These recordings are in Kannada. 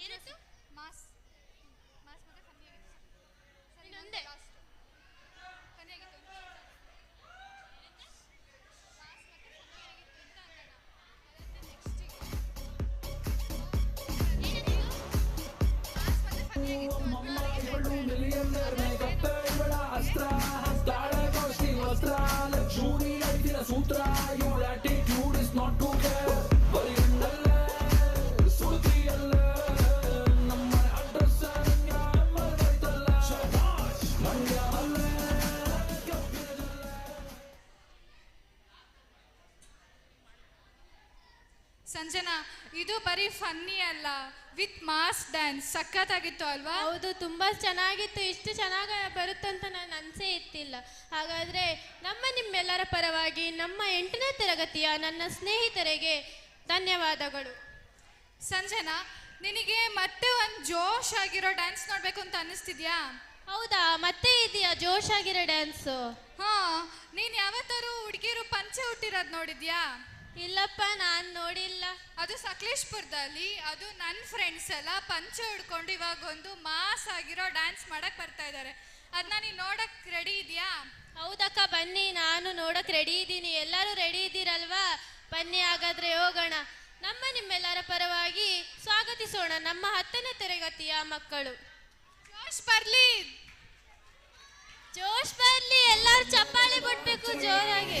ಏನಿತ್ತು ಮಾಸ್. ಮಾಸ್ ಮಾತ್ರ ಸರಿ ಒಂದೇ. ಸರ್ ಇನ್ನೊಂದೇ ಲಾಸ್ಟ್ ಕಮ್ಮಿ ಆಗಿತ್ತು Yeah. ಸಂಜನಾ ಇದು ಬರೀ ಫನ್ನಿ ಅಲ್ಲ ವಿತ್ ಮಾಸ್ ಡ್ಯಾನ್ಸ್ ಸಖತ್ತಾಗಿತ್ತು ಅಲ್ವಾ? ಹೌದು ತುಂಬಾ ಚೆನ್ನಾಗಿತ್ತು ಇಷ್ಟು ಚೆನ್ನಾಗಿ ಬರುತ್ತಂತ ನಾನು ಅನ್ಸೇ ಇತ್ತಿಲ್ಲ. ಹಾಗಾದ್ರೆ ನಮ್ಮ ನಿಮ್ಮೆಲ್ಲರ ಪರವಾಗಿ ನಮ್ಮ ಎಂಟನೇ ತರಗತಿಯ ನನ್ನ ಸ್ನೇಹಿತರಿಗೆ ಧನ್ಯವಾದಗಳು. ಸಂಜನಾ ನಿನಗೆ ಮತ್ತೆ ಒಂದು ಜೋಶ್ ಆಗಿರೋ ಡ್ಯಾನ್ಸ್ ನೋಡ್ಬೇಕು ಅಂತ ಅನ್ನಿಸ್ತಿದ್ಯಾ? ಹೌದಾ ಮತ್ತೆ ಇದೆಯಾ ಜೋಶ್ ಆಗಿರೋ ಡ್ಯಾನ್ಸು? ಹಾ ನೀನ್ ಯಾವತ್ತಾರು ಹುಡುಗಿರು ಪಂಚೆ ಹುಟ್ಟಿರೋದ್ ನೋಡಿದ್ಯಾ? ಇಲ್ಲಪ್ಪ ನಾನು ನೋಡಿಲ್ಲ. ಅದು ಸಕಲೇಶ್ಪುರದಲ್ಲಿ ಅದು ನನ್ನ ಫ್ರೆಂಡ್ಸ್ ಎಲ್ಲ ಪಂಚೆ ಹಿಡ್ಕೊಂಡು ಇವಾಗ ಒಂದು ಮಾಸ್ ಆಗಿರೋ ಡ್ಯಾನ್ಸ್ ಮಾಡಕ್ ಬರ್ತಾ ಇದ್ದಾರೆ ಅದನ್ನ ನೀನ್ ನೋಡಕ್ ರೆಡಿ ಇದೆಯಾ? ಹೌದಕ್ಕ ಬನ್ನಿ ನಾನು ನೋಡಕ್ ರೆಡಿ ಇದ್ದೀನಿ. ಎಲ್ಲರೂ ರೆಡಿ ಇದ್ದೀರಲ್ವಾ? ಬನ್ನಿ ಹಾಗಾದ್ರೆ ಹೋಗೋಣ. ನಮ್ಮ ನಿಮ್ಮೆಲ್ಲರ ಪರವಾಗಿ ಸ್ವಾಗತಿಸೋಣ. ನಮ್ಮ ಹತ್ತನೇ ತರಗತಿಯ ಮಕ್ಕಳು. ಜೋಶ್ ಬರ್ಲಿ. ಜೋಶ್ ಬರ್ಲಿ ಎಲ್ಲರೂ ಚಪ್ಪಾಳಿ ಬಿಡ್ಬೇಕು ಜೋರಾಗಿ.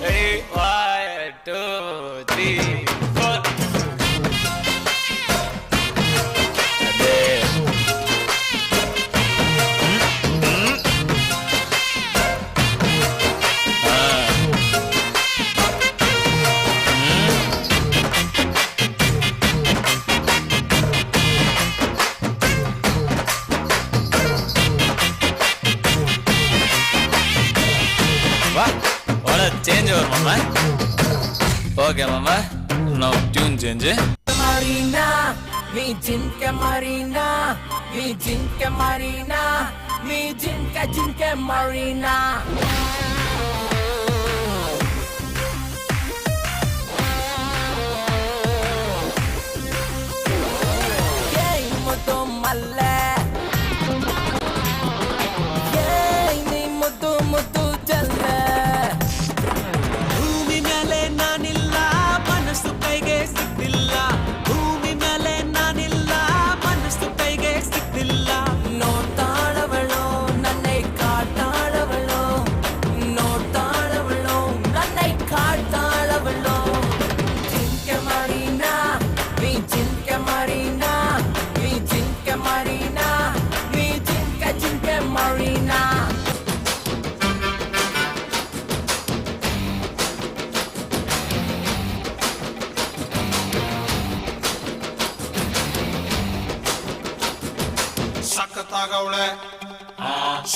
Ready? One, two, three, change ஆகும் மாமா. ஓகே மாமா. நோ டியூன் சேஞ்ச் மரீனா మీ జింక మరీనా మీ జింక మరీనా మీ జింక జింక మరీనా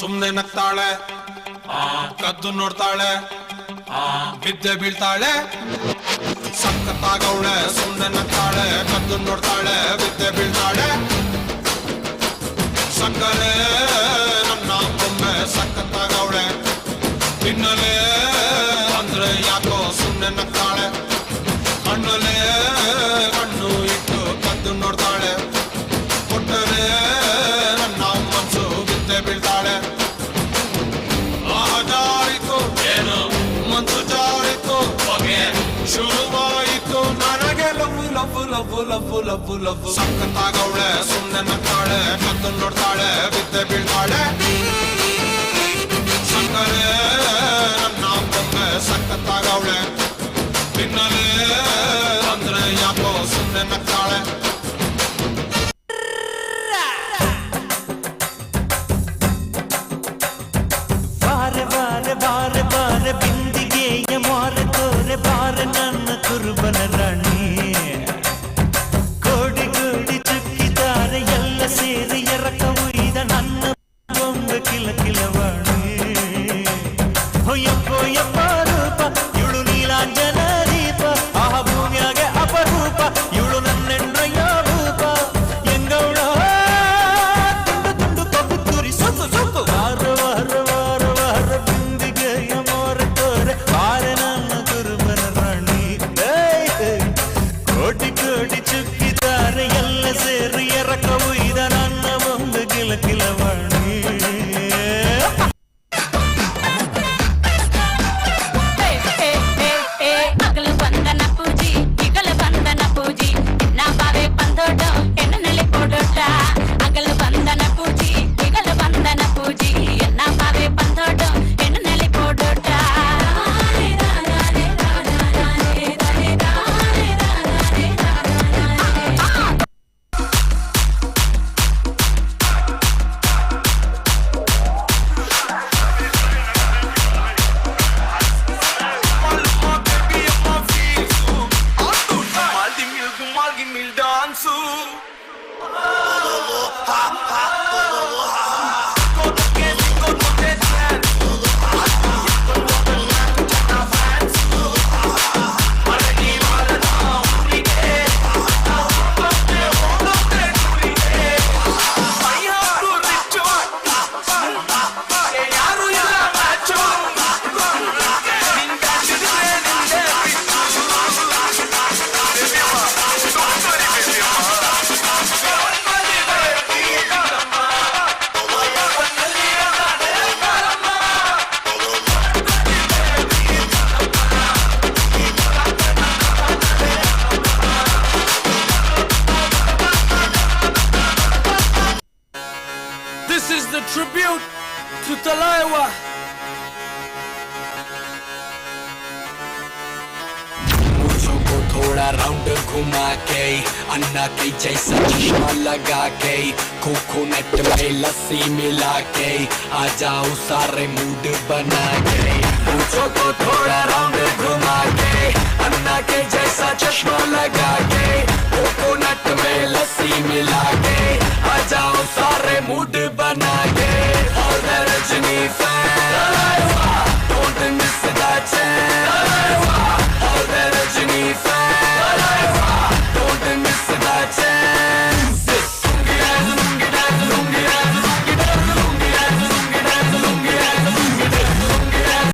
ಸುಮ್ನೆ ನಗ್ತಾಳೆ ಕದ್ದು ನೋಡ್ತಾಳೆ ಬಿದ್ದೆ ಬೀಳ್ತಾಳೆ ಸಖತ್ತಾಗವಳೆ ಸುಮ್ನೆ ನಗ್ತಾಳೆ ಕದ್ದು ನೋಡ್ತಾಳೆ ಬಿದ್ದೆ ಬೀಳ್ತಾಳೆ ಸಕ್ಕರೆ ನನ್ನ ಬೊಮ್ಮೆ ಸಖತ್ತಾಗವಳೆ ತಿನ್ನಲೆ ಅಂದ್ರೆ ಯಾಕೋ ಸುಮ್ನೆ ನಗ್ತಾಳೆ love love love love love love ಸಖತ್ತಾಗವಳೆ ಸುಮ್ಮನೆ ನಕ್ಕಾಳೆ ಕದ್ದು ನೋಡ್ತಾಳೆ, ಬಿದ್ದೆ ಬೀಳ್ತಾಳೆ. ಸಕ್ಕರೆ ನನ್ನ ಬೊಮ್ಮೆ ಸಕ್ಕತ್ತಾಗವಳೆ ಬಿನ್ನಲೆ ಅಂದ್ರೆ ಯಾಕೋ ಸುಮ್ಮನೆ ನಗ್ತಾಳೆ. tribute to Talaiwa. थोड़ा राउंड घुमा के अन्ना के जैसा चश्मा लगा के कोकोनट में लस्सी मिला के आ जाओ सारे मूड बना के पूछो तो थोड़ा राउंड घुमा के अन्ना के जैसा चश्मा लगा के कोकोनट में लस्सी मिला के आ जाओ सारे मूड बना के।